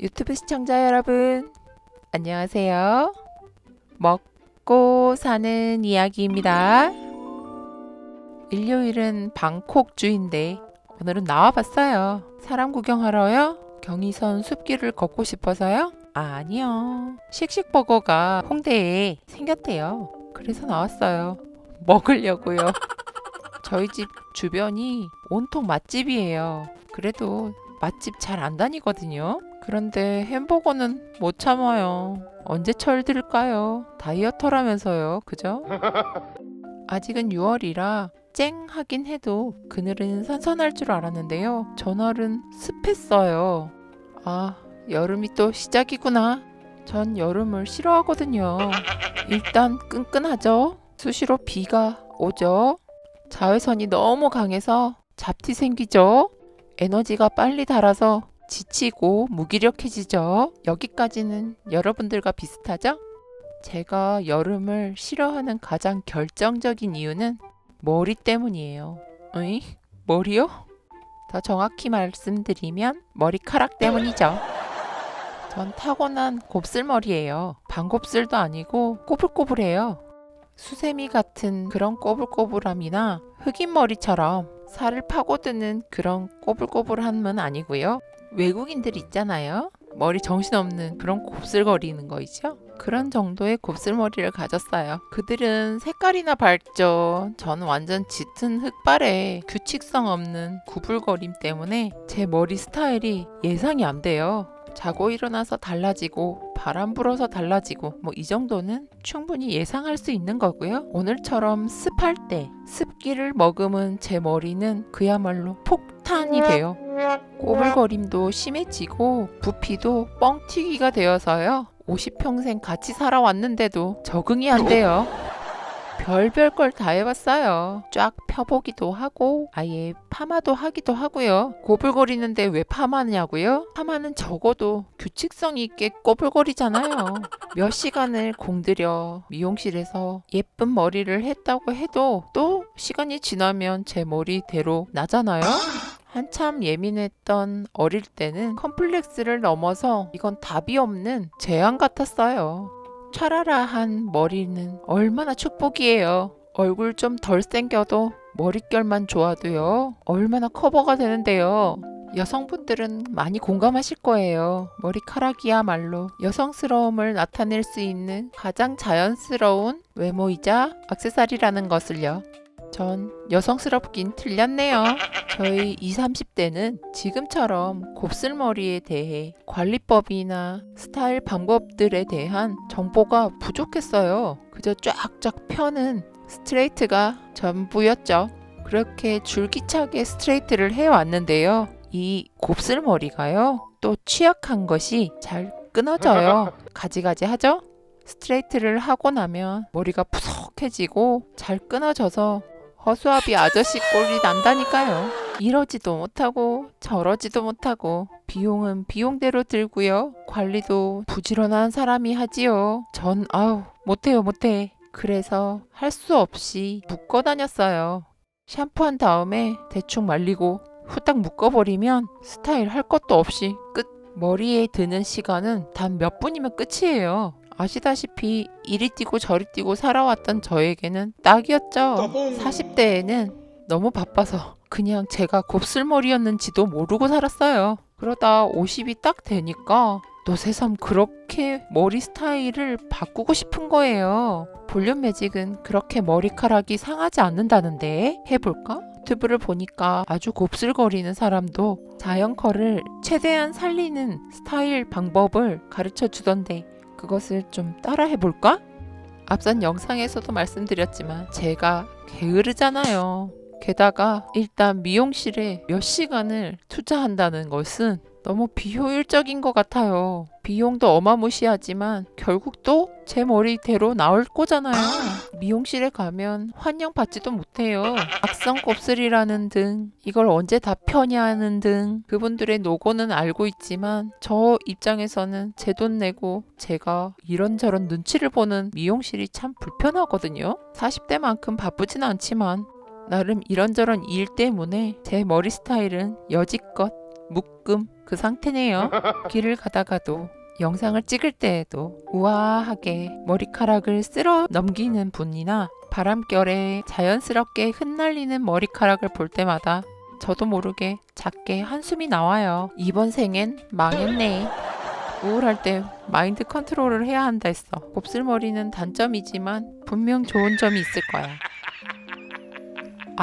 유튜브 시청자 여러분, 안녕하세요. 먹고 사는 이야기입니다. 일요일은 방콕 주인데 오늘은 나와봤어요. 사람 구경하러요? 경의선 숲길을 걷고 싶어서요? 아니요. 씩씩버거가 홍대에 생겼대요. 그래서 나왔어요. 먹으려고요. 저희 집 주변이 온통 맛집이에요. 그래도 맛집 잘 안 다니거든요. 그런데 햄버거는 못 참아요. 언제 철들까요? 다이어터라면서요. 그죠? 아직은 6월이라 쨍 하긴 해도 그늘은 선선할 줄 알았는데요. 전월은 습했어요. 아, 여름이 또 시작이구나. 전 여름을 싫어하거든요. 일단 끈끈하죠? 수시로 비가 오죠? 자외선이 너무 강해서 잡티 생기죠? 에너지가 빨리 닳아서 지치고 무기력해지죠. 여기까지는 여러분들과 비슷하죠? 제가 여름을 싫어하는 가장 결정적인 이유는 머리 때문이에요. 으이? 머리요? 더 정확히 말씀드리면 머리카락 때문이죠. 전 타고난 곱슬머리예요. 반곱슬도 아니고 꼬불꼬불해요. 수세미 같은 그런 꼬불꼬불함이나 흑인 머리처럼 살을 파고드는 그런 꼬불꼬불함은 아니고요. 외국인들 있잖아요. 머리 정신없는 그런 곱슬거리는 거 있죠? 그런 정도의 곱슬머리를 가졌어요. 그들은 색깔이나 밝죠. 저는 완전 짙은 흑발에 규칙성 없는 구불거림 때문에 제 머리 스타일이 예상이 안 돼요. 자고 일어나서 달라지고 바람 불어서 달라지고 뭐 이 정도는 충분히 예상할 수 있는 거고요. 오늘처럼 습할 때 습기를 머금은 제 머리는 그야말로 폭탄이 돼요. 꼬불거림도 심해지고 부피도 뻥튀기가 되어서요. 50평생 같이 살아왔는데도 적응이 안 돼요. 별별 걸 다 해봤어요. 쫙 펴보기도 하고 아예 파마도 하기도 하고요. 꼬불거리는데 왜 파마냐고요? 파마는 적어도 규칙성 있게 꼬불거리잖아요. 몇 시간을 공들여 미용실에서 예쁜 머리를 했다고 해도 또 시간이 지나면 제 머리대로 나잖아요. 한참 예민했던 어릴 때는 컴플렉스를 넘어서 이건 답이 없는 재앙 같았어요. 촤라라한 머리는 얼마나 축복이에요. 얼굴 좀 덜 생겨도 머릿결만 좋아도요. 얼마나 커버가 되는데요. 여성분들은 많이 공감하실 거예요. 머리카락이야말로 여성스러움을 나타낼 수 있는 가장 자연스러운 외모이자 액세서리라는 것을요. 전 여성스럽긴 틀렸네요. 저희 20, 30대는 지금처럼 곱슬머리에 대해 관리법이나 스타일 방법들에 대한 정보가 부족했어요. 그저 쫙쫙 펴는 스트레이트가 전부였죠. 그렇게 줄기차게 스트레이트를 해왔는데요. 이 곱슬머리가요. 또 취약한 것이 잘 끊어져요. 가지가지 하죠? 스트레이트를 하고 나면 머리가 푸석해지고 잘 끊어져서 허수아비 아저씨 꼴이 난다니까요. 이러지도 못하고 저러지도 못하고 비용은 비용대로 들고요. 관리도 부지런한 사람이 하지요. 전 아우 못해요 못해. 그래서 할 수 없이 묶어 다녔어요. 샴푸한 다음에 대충 말리고 후딱 묶어버리면 스타일 할 것도 없이 끝. 머리에 드는 시간은 단 몇 분이면 끝이에요. 아시다시피 이리 뛰고 저리 뛰고 살아왔던 저에게는 딱이었죠. 40대에는 너무 바빠서 그냥 제가 곱슬머리였는지도 모르고 살았어요. 그러다 50이 딱 되니까 너 새삼 그렇게 머리 스타일을 바꾸고 싶은 거예요. 볼륨 매직은 그렇게 머리카락이 상하지 않는다는데 해볼까? 유튜브를 보니까 아주 곱슬거리는 사람도 자연 컬을 최대한 살리는 스타일 방법을 가르쳐 주던데 그것을 좀 따라 해볼까? 앞선 영상에서도 말씀드렸지만 제가 게으르잖아요. 게다가 일단 미용실에 몇 시간을 투자한다는 것은 너무 비효율적인 것 같아요. 비용도 어마무시하지만 결국 또 제 머리대로 나올 거잖아요. 미용실에 가면 환영 받지도 못해요. 악성 곱슬이라는 등 이걸 언제 다 펴냐는 등 그분들의 노고는 알고 있지만 저 입장에서는 제 돈 내고 제가 이런저런 눈치를 보는 미용실이 참 불편하거든요. 40대만큼 바쁘진 않지만 나름 이런저런 일 때문에 제 머리 스타일은 여지껏 묶음 그 상태네요. 길을 가다가도 영상을 찍을 때에도 우아하게 머리카락을 쓸어 넘기는 분이나 바람결에 자연스럽게 흩날리는 머리카락을 볼 때마다 저도 모르게 작게 한숨이 나와요. 이번 생엔 망했네. 우울할 때 마인드 컨트롤을 해야 한다 했어. 곱슬머리는 단점이지만 분명 좋은 점이 있을 거야.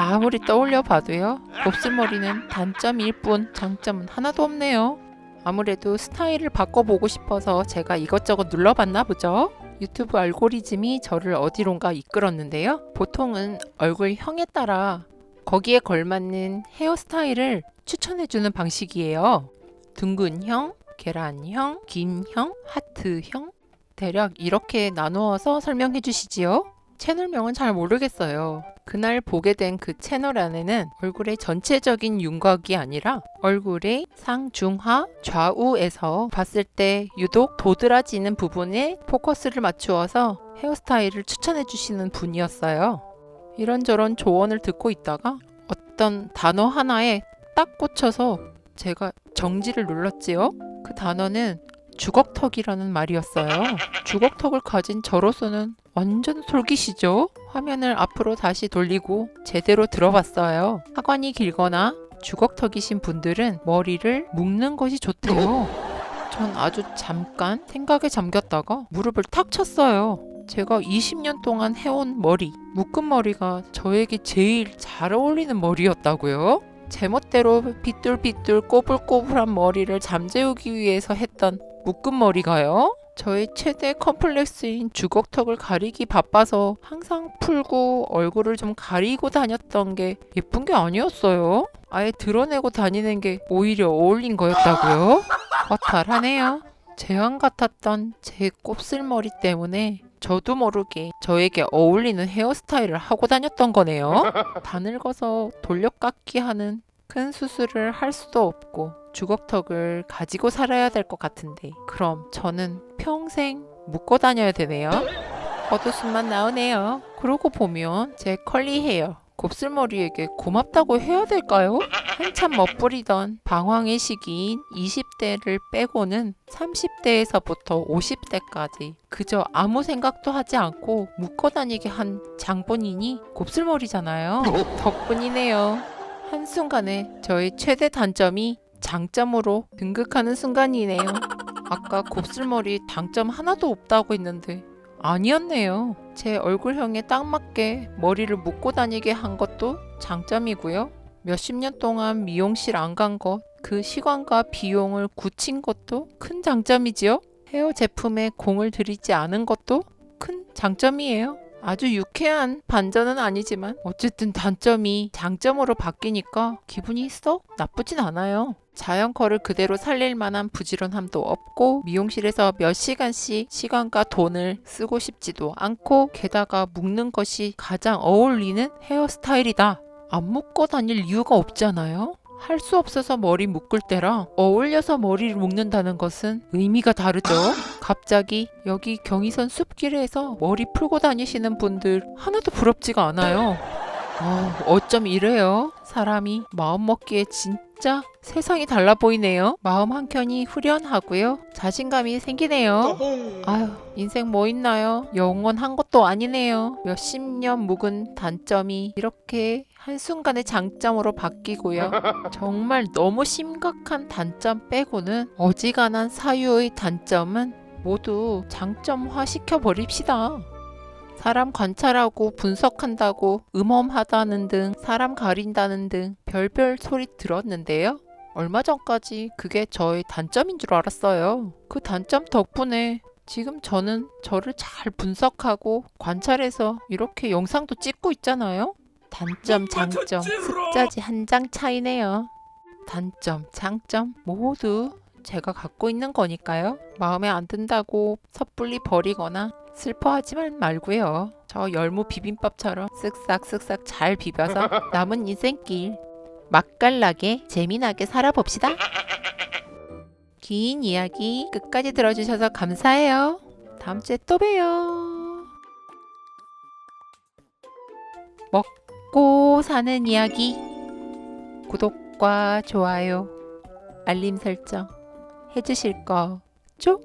아무리 떠올려 봐도요. 곱슬머리는 단점일 뿐 장점은 하나도 없네요. 아무래도 스타일을 바꿔보고 싶어서 제가 이것저것 눌러봤나 보죠. 유튜브 알고리즘이 저를 어디론가 이끌었는데요. 보통은 얼굴형에 따라 거기에 걸맞는 헤어스타일을 추천해주는 방식이에요. 둥근형, 계란형, 긴형, 하트형 대략 이렇게 나누어서 설명해 주시지요. 채널명은 잘 모르겠어요. 그날 보게 된 그 채널 안에는 얼굴의 전체적인 윤곽이 아니라 얼굴의 상중하 좌우에서 봤을 때 유독 도드라지는 부분에 포커스를 맞추어서 헤어스타일을 추천해 주시는 분이었어요. 이런저런 조언을 듣고 있다가 어떤 단어 하나에 딱 꽂혀서 제가 정지를 눌렀지요. 그 단어는 주걱턱이라는 말이었어요. 주걱턱을 가진 저로서는 완전 솔깃이죠. 화면을 앞으로 다시 돌리고 제대로 들어봤어요. 하관이 길거나 주걱턱이신 분들은 머리를 묶는 것이 좋대요. 전 아주 잠깐 생각에 잠겼다가 무릎을 탁 쳤어요. 제가 20년 동안 해온 머리, 묶은 머리가 저에게 제일 잘 어울리는 머리였다고요? 제멋대로 빗뚤빗뚤 꼬불꼬불한 머리를 잠재우기 위해서 했던 묶은 머리가요? 저의 최대 컴플렉스인 주걱턱을 가리기 바빠서 항상 풀고 얼굴을 좀 가리고 다녔던 게 예쁜 게 아니었어요. 아예 드러내고 다니는 게 오히려 어울린 거였다고요? 허탈하네요. 재앙 같았던 제 곱슬머리 때문에 저도 모르게 저에게 어울리는 헤어스타일을 하고 다녔던 거네요. 다 늙어서 돌려깎기 하는 큰 수술을 할 수도 없고 주걱턱을 가지고 살아야 될 것 같은데 그럼 저는 평생 묶고 다녀야 되네요. 겉웃음만 나오네요. 그러고 보면 제 컬리 헤어 곱슬머리에게 고맙다고 해야 될까요? 한참 멋부리던 방황의 시기인 20대를 빼고는 30대에서부터 50대까지 그저 아무 생각도 하지 않고 묶어 다니게 한 장본인이 곱슬머리잖아요. 덕분이네요. 한순간에 저의 최대 단점이 장점으로 등극하는 순간이네요. 아까 곱슬머리 장점 하나도 없다고 했는데 아니었네요. 제 얼굴형에 딱 맞게 머리를 묶고 다니게 한 것도 장점이고요. 몇십 년 동안 미용실 안 간 것, 그 시간과 비용을 굳힌 것도 큰 장점이지요. 헤어 제품에 공을 들이지 않은 것도 큰 장점이에요. 아주 유쾌한 반전은 아니지만 어쨌든 단점이 장점으로 바뀌니까 기분이 썩 나쁘진 않아요. 자연 컬을 그대로 살릴 만한 부지런함도 없고 미용실에서 몇 시간씩 시간과 돈을 쓰고 싶지도 않고 게다가 묶는 것이 가장 어울리는 헤어스타일이다. 안 묶고 다닐 이유가 없잖아요. 할 수 없어서 머리 묶을 때랑 어울려서 머리를 묶는다는 것은 의미가 다르죠. 갑자기 여기 경의선 숲길에서 머리 풀고 다니시는 분들 하나도 부럽지가 않아요. 아, 어쩜 이래요? 사람이 마음 먹기에 진짜 세상이 달라 보이네요. 마음 한켠이 후련하고요. 자신감이 생기네요. 아유, 인생 뭐 있나요? 영원한 것도 아니네요. 몇십 년 묵은 단점이 이렇게 한순간에 장점으로 바뀌고요. 정말 너무 심각한 단점 빼고는 어지간한 사유의 단점은 모두 장점화 시켜버립시다. 사람 관찰하고 분석한다고 음험하다는 등 사람 가린다는 등 별별 소리 들었는데요. 얼마 전까지 그게 저의 단점인 줄 알았어요. 그 단점 덕분에 지금 저는 저를 잘 분석하고 관찰해서 이렇게 영상도 찍고 있잖아요. 단점, 장점, 숫자지 한 장 차이네요. 단점, 장점 모두 제가 갖고 있는 거니까요. 마음에 안 든다고 섣불리 버리거나 슬퍼하지만 말고요. 저 열무 비빔밥처럼 쓱싹 쓱싹 잘 비벼서 남은 인생길 맛깔나게 재미나게 살아봅시다. 긴 이야기 끝까지 들어주셔서 감사해요. 다음 주에 또 봬요. 먹고 사는 이야기 구독과 좋아요 알림 설정 해주실 거죠?